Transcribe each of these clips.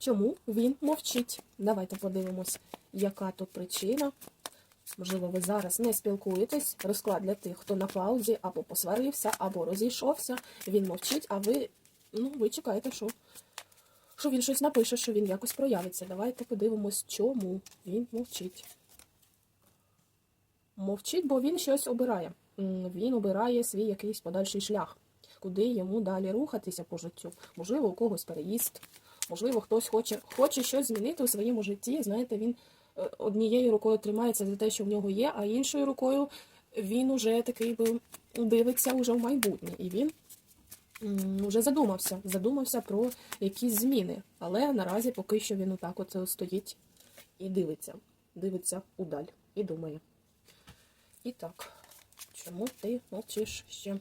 чому він мовчить. Давайте подивимось, яка тут причина. Можливо, ви зараз не спілкуєтесь. Розклад для тих, хто на паузі, або посварився, або розійшовся. Він мовчить, а ви, ну, ви чекаєте, що, що він щось напише, що він якось проявиться. Давайте подивимось, чому він мовчить. Мовчить, бо він щось обирає. Він обирає свій якийсь подальший шлях, куди йому далі рухатися по життю. Можливо, у когось переїзд, можливо, хтось хоче, хоче щось змінити у своєму житті. Знаєте, він е, однією рукою тримається за те, що в нього є, а іншою рукою він уже такий би дивиться уже в майбутнє. І він вже задумався, задумався про якісь зміни. Але наразі поки що він отак от стоїть і дивиться, дивиться удаль і думає. І так, чому ти мовчиш ще?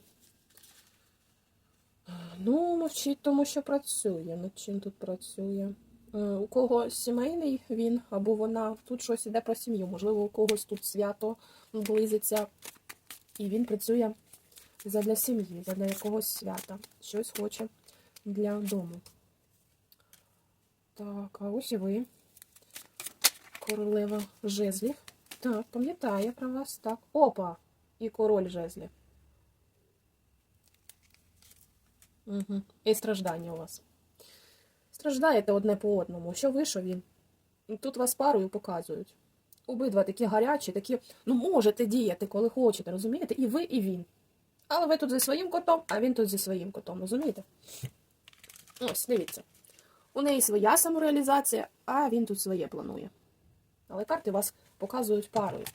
Мовчить, тому що працює. Над чим тут працює? Е, У кого сімейний він або вона, тут щось іде про сім'ю. Можливо, у когось тут свято близиться, і він працює задля сім'ї, задля якогось свята. Щось хоче для дому. Так, а ось і ви. Королева жезлів. Так, пам'ятає про вас, так. Опа! І король жезлів. Угу. І страждання у вас. Страждаєте одне по одному. Що ви, що він? Тут вас парою показують. Обидва такі гарячі, такі, ну, можете діяти, коли хочете, розумієте? І ви, і він. Але ви тут зі своїм котом, а він тут зі своїм котом, розумієте? Ось, дивіться. У неї своя самореалізація, а він тут своє планує. Але карти вас показують парою.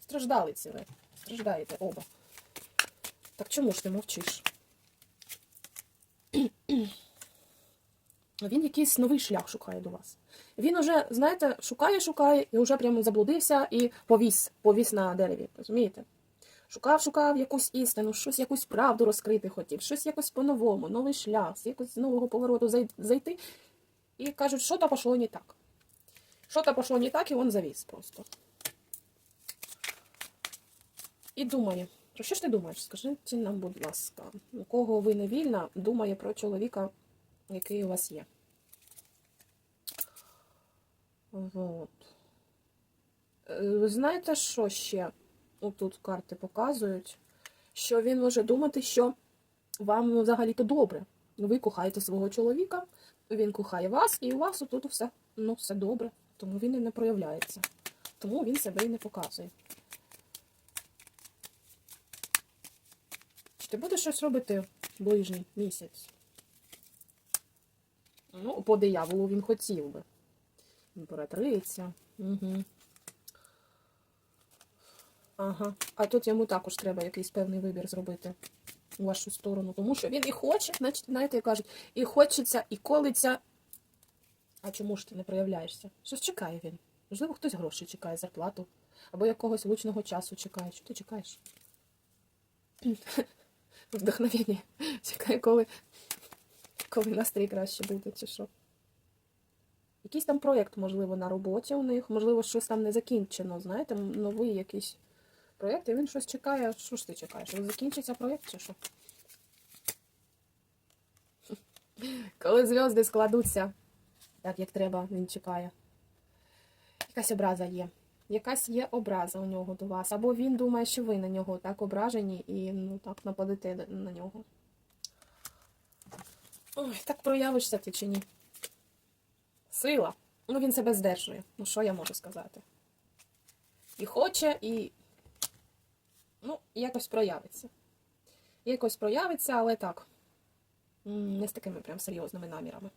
Страждали ці ви. Страждаєте оба. Так чому ж ти мовчиш? Він якийсь новий шлях шукає до вас. Він уже, знаєте, шукає, шукає і вже прямо заблудився і повіс, повіс на дереві. Розумієте? Шукав, шукав якусь істину, щось, якусь правду розкрити хотів, щось якось по-новому, новий шлях, якось з нового повороту зайти. І кажуть, що то пішло не так. Що то пішло не так, і він завіс просто. І думає, про що ж ти думаєш? Скажіть нам, будь ласка, у кого ви не вільна, думає про чоловіка, який у вас є. Вот. Е, Ви знаєте, що ще? Тут карти показують, що він може думати, що вам ну, взагалі-то добре. Ви кохаєте свого чоловіка, він кохає вас, і у вас тут все, ну, все добре. Тому він і не проявляється. Тому він себе і не показує. Ти будеш щось робити ближній місяць? Ну, по дияволу він хотів би. Імператриця. Угу. Ага. А тут йому також треба якийсь певний вибір зробити у вашу сторону. Тому що він і хоче, значить, знаєте, як кажуть, і хочеться, і колиться. А чому ж ти не проявляєшся? Щось чекає він. Можливо, хтось гроші чекає, зарплату. Або якогось лучного часу чекає. Що ти чекаєш? Вдохновення. Чекає, коли, коли настрій краще буде, чи що. Якийсь там проєкт, можливо, на роботі у них, можливо, щось там не закінчено, знаєте, новий якийсь проєкт, і він щось чекає. Що ж ти чекаєш? Закінчиться проєкт чи що? Коли зв'язки складуться так, як треба, він чекає. Якась образа є. Якась є образа у нього до вас. Або він думає, що ви на нього так ображені і ну, так нападете на нього. Ой, так проявишся ти чи ні? Сила. Ну, він себе здержує. Ну, що я можу сказати? І хоче, і. Ну, якось проявиться. Якось проявиться, але так. Не з такими прям серйозними намірами.